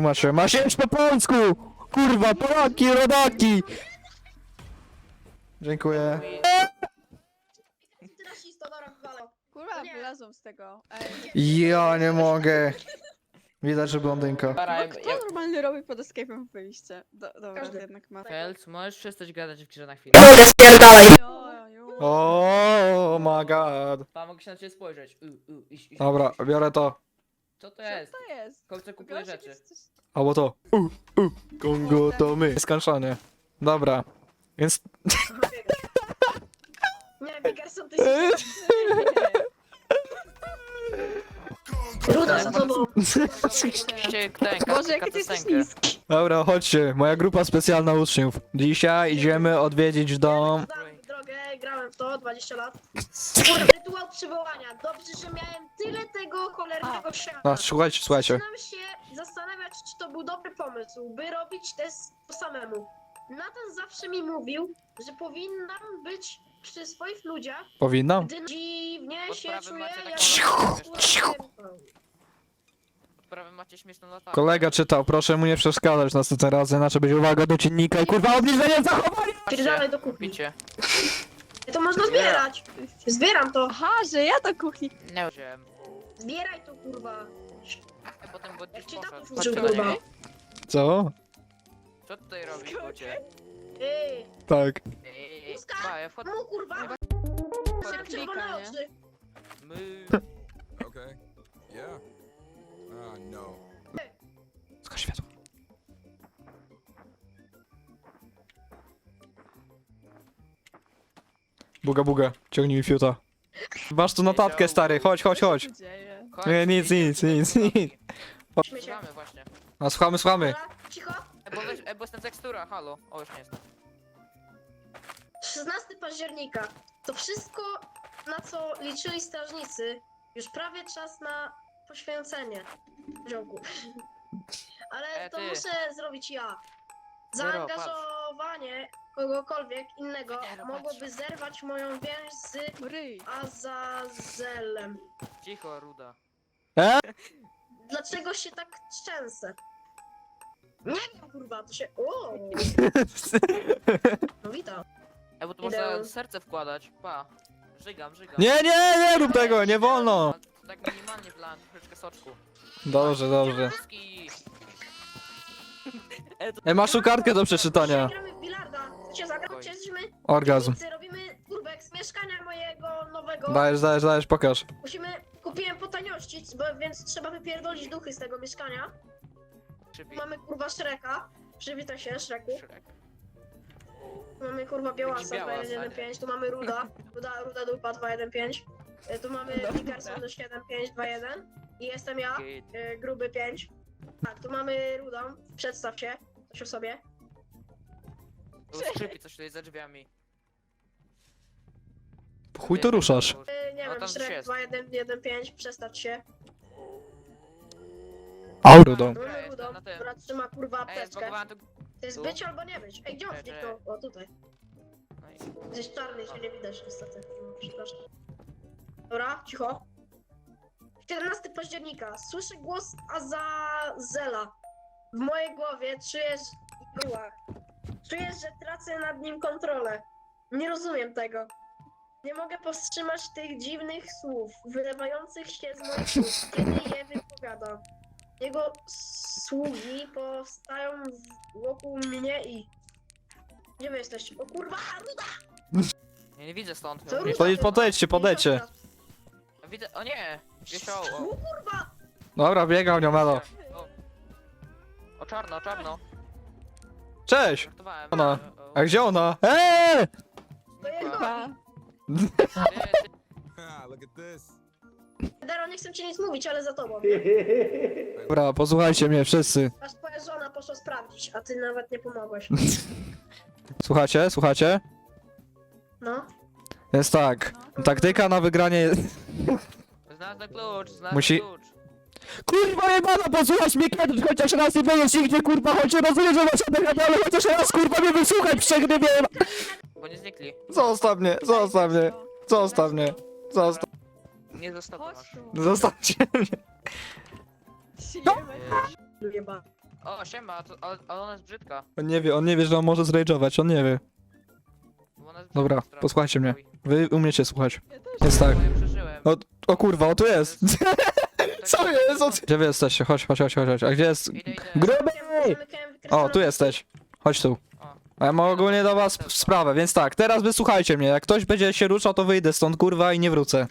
Macie, masz jeść po polsku! Kurwa, Polaki, rodaki! Dziękuję. Ty rasista, dobra, wywalę. Kurwa, Nie. wylazłem z tego. Ej, Ja nie mogę. Widać, że blondynka. Kto ja, normalny robi pod escape'em wyjście? Do, dobra, Każdy. jednak ma. Helc, możesz przestać gadać w grze na chwilę. Jo. Oh my god. Pa, mogę się na ciebie spojrzeć. U, u, iść, iść. Dobra, biorę to. Co to Co jest? to jest? Chłopcze kupuje rzeczy. jest coś- Albo to. U, u, Kongo to my. Skończony. Dobra. Więc Nie, Biggerson, ty jesteś... Ruda za tobą. Cię ten, Boże, jaki ty jesteś niski. Dobra, chodźcie. Moja grupa specjalna uczniów. Dzisiaj idziemy odwiedzić dom. To 20 lat. Kurde, rytuał przywołania. Dobrze, że miałem tyle tego cholernego siana. No, słuchajcie, słuchajcie. Zaczynam się zastanawiać, czy to był dobry pomysł, by robić test samemu. Nathan zawsze mi mówił, że powinnam być przy swoich ludziach, Powinnam? gdy dziwnie Pod się prawym czuję, macie jak... taką macie śmieszną latarkę. Kolega czytał, proszę mu nie przeszkadzać następnym razem, inaczej będzie uwaga do dziennika i kurwa obniżenie zachowania! Pierdalaj do kuchni. Picie. To można zbierać. Zbieram to. Aha, że ja do kuchni. Nie wziąłem. Zbieraj to, kurwa. A potem go Jak gdzieś ci poszedł. użył, kurwa. Co? Co tutaj robisz, kocie? Ej, Tak. Ej, Puska. Pa, ja wchodzę. mu kurwa. Mam klika, czerwone nie? oczy. My... Okay. Yeah. Ah, no. Buga, buga, ciągnij mi fiuta. Masz tu notatkę, stary, chodź, chodź, chodź. się dzieje? Chodź, Nie, nic, nic, nic, nic. Śmiecie. Słuchamy właśnie. A słuchamy, słuchamy. Dobra, cicho. E, bo, weź, e, bo jest ta tekstura, halo. O, już nie jest. 16 października. To wszystko, na co liczyli strażnicy, już prawie czas na poświęcenie. Wziąłku. Ale E, to ty. muszę zrobić ja. Zaangażowanie kogokolwiek innego patrz. mogłoby zerwać moją więź z Ryj. Azazelem. Cicho, Ruda. E? Dlaczego się tak trzęsę? Nie wiem, kurwa, to się... O! No witam. E, bo tu Idę. można serce wkładać. Pa. Żygam, żygam. Nie, nie, nie rób tego, nie wolno. A, Tak minimalnie wlałem troszeczkę soczku. Dobrze, dobrze. E, to... Ej, masz tu kartkę do przeczytania. Dzisiaj gramy w bilarda. Chcecie zagrać? Oj. Jesteśmy Orgazm. Robimy urbek z mieszkania mojego nowego. Dajesz, dajesz, dajesz, pokaż. Musimy. Kupiłem po taniości, bo, więc trzeba wypierdolić duchy z tego mieszkania. Mamy kurwa Shreka. Przywitaj się, Shreku. Szrek. Mamy kurwa Białasa Jakiś białas, 215, tu mamy Ruda. Ruda, Ruda Dupa 215. E, Tu mamy Dobra. Dickerson 7521. I jestem ja, Git. e, gruby 5. Tak, tu mamy Rudą. Przedstaw się. Coś o sobie. Tu skrzypi coś tutaj za drzwiami. Chuj to ruszasz. Nie No wiem, tam coś Shrek jest. 2115, przedstaw się. Aurudą. Mamy Ej, Rudą, na tym. która trzyma kurwa Ej, apteczkę. tu... To jest Tu? być albo nie być. Ej, gdzie on Czekaj, zniknął? O, tutaj. No i... Gdzieś czarny się nie widać niestety. No, przepraszam. Dobra, cicho. 17 października. Słyszę głos Azazela. W mojej głowie czujesz grułach. Czuję, że tracę nad nim kontrolę. Nie rozumiem tego. Nie mogę powstrzymać tych dziwnych słów, wylewających się z moich ust, kiedy je wypowiadam. Jego sługi powstają wokół mnie i... Gdzie wy jesteście? O kurwa, Ruda! Nie, nie widzę stąd. Co podejdźcie, podejdźcie. Widzę... O nie! Wiesiał, O o. kurwa! Dobra, biegał nią, elo. O. O czarno, czarno. Cześć! Żartowałem. Ona. O, o. A gdzie ona? Eee! To jego. Pa. Ty, ty, look at this. Dero, nie chcę ci nic mówić, ale za tobą. Dobra, posłuchajcie mnie wszyscy. Aż twoja żona poszła sprawdzić, a ty nawet nie pomogłeś. Słuchacie, słuchacie? No. Jest tak. Taktyka na wygranie jest... Znalazłem klucz, znalazłem Musi- klucz. Kurwa jebana, posłuchaj mnie kiedyś, chociaż raz nie będziesz nigdzie, kurwa, choć rozumiem, że masz ADHD, ale chociaż raz, kurwa, mnie wysłuchaj, przegrywie. Bo nie znikli. Zostaw mnie, zostaw mnie, zostaw mnie, zostaw, Nie został Chodź masz. tu. zostawcie mnie. Jeba. O, siema, to, ale, ale ona jest brzydka. On nie wie, on nie wie, że on może zrage'ować, on nie wie. Bo ona jest Dobra, posłuchajcie mnie. Wy umiecie słuchać. Jest tak. bo ja przeżyłem. O, o kurwa, o tu jest! Co jest? O, Gdzie wy jesteście? Chodź, chodź, chodź, chodź. chodź. A gdzie jest? Idę, idę. Gruby! O, tu jesteś. Chodź tu. A ja mam ogólnie do was sprawę, więc tak, teraz wysłuchajcie mnie. Jak ktoś będzie się ruszał, to wyjdę stąd, kurwa, i nie wrócę.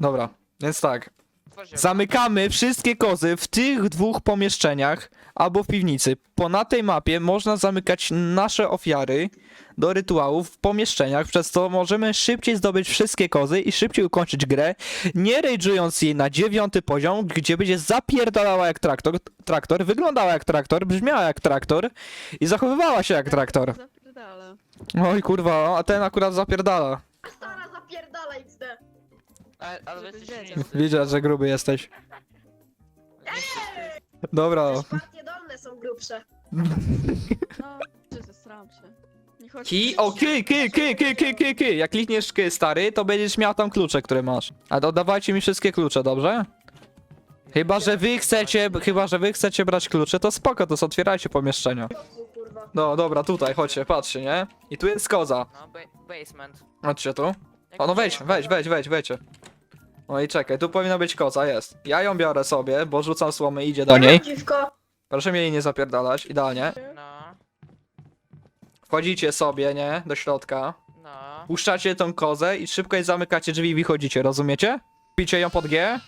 Dobra, więc tak. Otworzyłem. Zamykamy wszystkie kozy w tych dwóch pomieszczeniach albo w piwnicy. Po na tej mapie można zamykać nasze ofiary do rytuałów w pomieszczeniach, przez co możemy szybciej zdobyć wszystkie kozy i szybciej ukończyć grę, nie rage'ując jej na dziewiąty poziom, gdzie będzie zapierdalała jak traktor, traktor, wyglądała jak traktor, brzmiała jak traktor i zachowywała się jak traktor. Zapierdala. Oj kurwa, a ten akurat zapierdala. Stara zapierdala XD. Ale, ale wy Żeby jesteście wiedział. Widzę, że gruby jesteś. Dobra. Też partie dolne są grubsze. No, czy zesram się. Nie. Ki, o ki, ki, ki, ki, ki, ki, ki. Jak klikniesz ky, stary, to będziesz miał tam klucze, które masz. A dodawajcie mi wszystkie klucze, dobrze? Chyba, że wy chcecie, chyba, że wy chcecie brać klucze, to spoko, to otwierajcie pomieszczenia. Kurwa. No, dobra, tutaj, chodźcie, patrzcie, nie? I tu jest koza. No, ba basement. Chodźcie tu. O, no wejdź, wejdź, wejdź, wejdź, wejdźcie. No i czekaj, tu powinna być koza, jest. Ja ją biorę sobie, bo rzucam słomy i idzie do niej. Dziwko. Proszę mnie jej nie zapierdalać, idealnie. No, Wchodzicie sobie, nie? Do środka. no. Puszczacie tą kozę i szybko jej zamykacie drzwi i wychodzicie, rozumiecie? Picie ją pod G?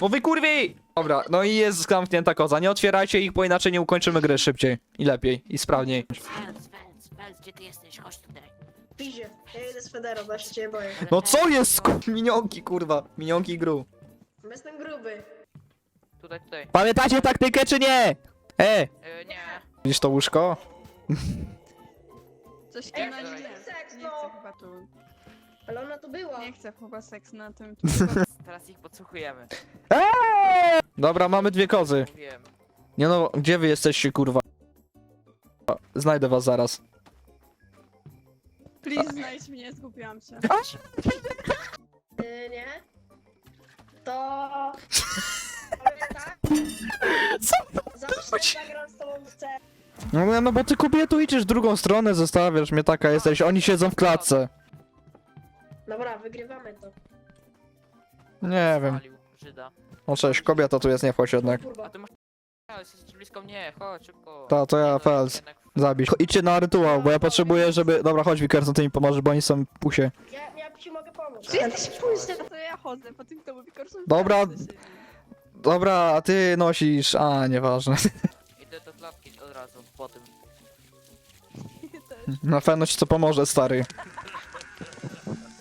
Bo wy kurwi! Dobra, no i jest zamknięta koza. Nie otwierajcie ich, bo inaczej nie ukończymy gry szybciej. I lepiej, i sprawniej. Fels, Fels, Fels, gdzie ty jesteś? Chodź tutaj. Pizie. Ja idę z Federo, bo ja się ciebie boję. No co jest, ku- minionki, kurwa. Minionki gru. Bo Jestem gruby. Tutaj, tutaj. Pamiętacie taktykę, czy nie? E! E, nie. Widzisz to łóżko? Coś Ej, to nie. jest seks, Nie no. chcę chyba tu. Ale ona tu była. Nie chcę chyba seks na tym. Tu chyba Teraz ich podsłuchujemy. Eee! Dobra, mamy dwie kozy. Mówiłem. Nie no, gdzie wy jesteście, kurwa? Znajdę was zaraz. Please znajdź mnie, zgubiłam się. Yy, nie? To... Powiem tak. Zawsze zagram z tobą w C. No, no bo ty kobietu idziesz w drugą stronę, zostawiasz mnie taka jesteś, oni siedzą w klatce. Dobra, wygrywamy to. Nie wiem. Spalił Żyda. O cześć, kobieta tu jest, nie wchodź jednak. A Kurwa. ty masz... A, jesteś blisko mnie, chodź szybko. Ta, to ja, Nie, no, Fels. jednak- Zabić. Idźcie na rytuał, bo ja potrzebuję, żeby... Dobra, chodź Wikers, no ty mi pomożesz, bo oni są w pusie. Ja, ja ci mogę pomóc. Ty jesteś późny, to ja chodzę po tym domu Wikorsów. Dobra. Dobra, a ty nosisz... A, nieważne. Idę do klatki od razu, po tym. Na pewno ci to pomoże, stary.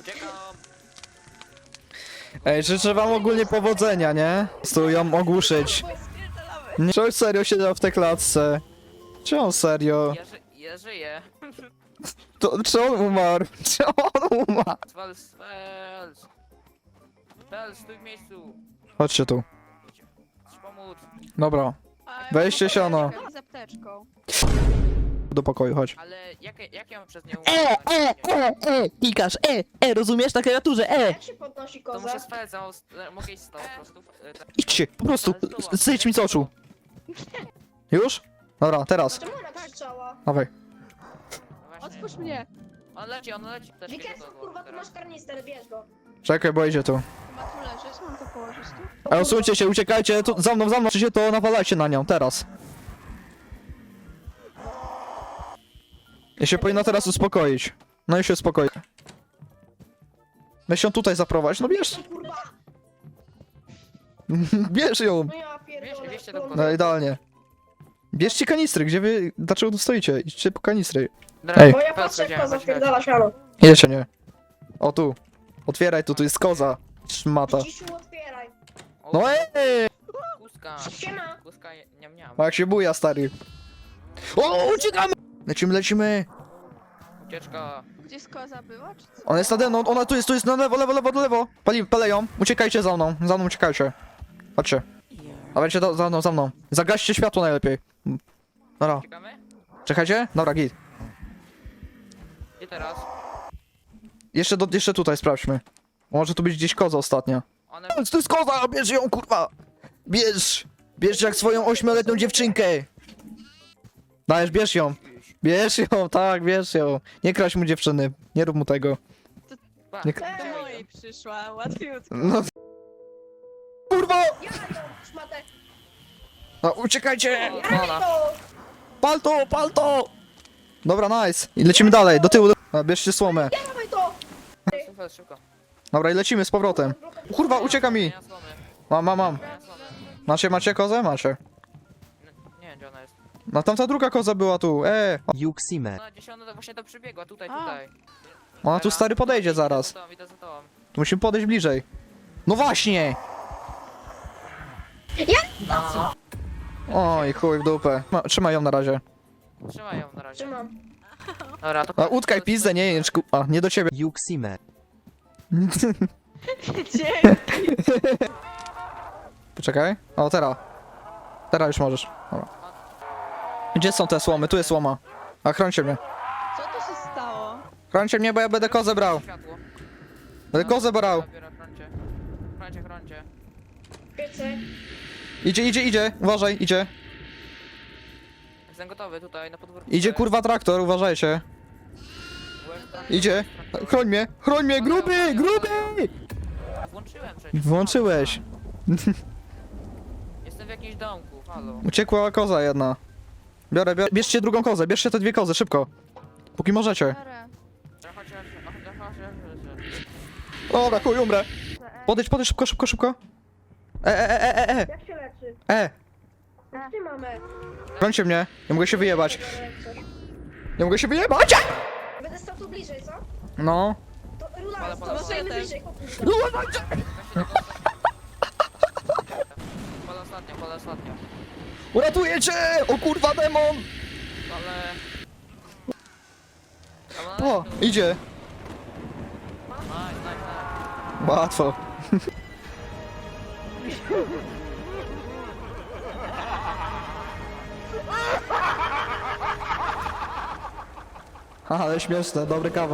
Uciekam! Ej, życzę wam ogólnie powodzenia, nie? Chcę ją ogłuszyć. Nie, czy on serio siedział w tej klatce? Czy on serio? Ja, ży ja żyję. To, czy on umarł? Czy on umarł? Fels, Fels! Fels, stój w miejscu! Chodźcie tu. Chcesz pomóc? Dobra, Weźcie siano. Z apteczką. do pokoju, chodź. Ale jak, jak ja mam przez nią E, e, e, e, klikasz, e, e, rozumiesz, na klawiaturze, e. Jak się podnosi To muszę Felsa, mogę iść z tobą po prostu. e, tak. Idźcie, po prostu, Ale zejdź mi z oczu. Już? Dobra, teraz, Czemu ona krzyczała? dawaj. No właśnie. Otwórz mnie. On leci, on leci też Wikers, do tego kurwa, tu masz karnister, bierz go. Czekaj, bo idzie tu. Ma tu leżeć, mam to położyć tu. Ej, odsuńcie się, uciekajcie, tu, za mną, za mną, czy się to nawalajcie na nią, teraz. Ja się powinno teraz uspokoić. No i się uspokoi. Weź ją tutaj zaprowadź, no bierz, Kurwa, bierz ją. no ja pierdolę. Bierzcie tą kurwa. No idealnie. Bierzcie kanistry, gdzie wy, dlaczego tu stoicie? Idźcie po kanistry. Dobra, Ej. Bo ja Fels, patrzę, jak chodzimy, koza chodźmy, pierdala siano. Jedźcie, nie. O tu. Otwieraj tu, tu jest koza. Szmata. Ciszu, otwieraj. O, No ej! Kuska, Siema. kuska, niam niam. Jak się buja, stary. O, uciekamy! Lecimy, lecimy. Ucieczka. Gdzie koza była, czy co? Ona jest nade mną, ona tu jest, tu jest na lewo, lewo, lewo, lewo. Pali, palę ją. Uciekajcie za mną, za mną uciekajcie. Chodźcie. Dawajcie do, za mną, za mną. Zagaście światło najlepiej. Dobra, Uciekamy? czekajcie? Dobra, git. Gdzie teraz? Jeszcze, do, jeszcze tutaj sprawdźmy. Może tu być gdzieś koza ostatnia. One... To jest koza, bierz ją, kurwa! Bierz! Bierz jak swoją ośmioletnią dziewczynkę! Dajesz, bierz ją! Bierz ją, tak, bierz ją! Nie kraść mu dziewczyny, nie rób mu tego. Nie- Do mojej przyszła, łatwiutko. No. Kurwa! Ja ją, szmatę. No, uciekajcie! Ja Ona. to! Palto, palto! Dobra, nice. I lecimy dalej, do tyłu. A, bierzcie słomę. Dawaj to! Szybko. Dobra, i lecimy z powrotem. Kurwa, ucieka mi! Słomy, Mam, mam, mam. słomy. Macie, macie kozę? Macie. N- Nie wiem, gdzie ona jest. No tamta druga koza była tu, e. Yuxime. Ona gdzieś ona właśnie to przybiegła, tutaj, A. tutaj. Ona tu Teraz. stary podejdzie Idę zaraz. za tobą, idę za tobą. Tu musimy podejść bliżej. No właśnie! No, Oj, chuj w dupę. Ma, trzymaj ją na razie. trzymaj ją na razie. Trzymam. Dobra, to... A, utkaj pizdę, nie jęczku. A, nie do ciebie. Yuxime. Dzięki. Poczekaj. O, teraz. Teraz już możesz. Dobra. Gdzie są te słomy? Tu jest słoma. A, chrońcie mnie. Co to się stało? Chrońcie mnie, bo ja będę kozę brał. Światło. Będę kozę brał. Zabiera, chroncie. Chroncie, chroncie. Wiecie? Idzie, idzie, idzie. Uważaj, idzie. Jestem gotowy tutaj, na podwórku. Idzie kurwa traktor, uważajcie. Byłem tam- Idzie. Chroń mnie, chroń mnie, gruby, gruby! Włączyłem przecież. Włączyłeś. Jestem w jakimś domku, halo. Uciekła koza jedna. Biorę, biorę. Bierzcie drugą kozę, bierzcie te dwie kozy, szybko. Póki możecie. Chodź. Dobra, chuj, umrę. Podejdź, podejdź, szybko, szybko, szybko. E, e, e, e, e, Jak się leczy? e. Gdzie mamy? Chrońcie mnie, nie mogę się wyjebać. Nie mogę się wyjebać! Będę stał tu bliżej, co? No. To Rula, to może stajemy bliżej. Pole ostatnio, pole ostatnio. Uratuję cię! O kurwa, demon! Ale... O, idzie. Nice, nice, nice. Łatwo. Ale śmieszne, dobry kawał.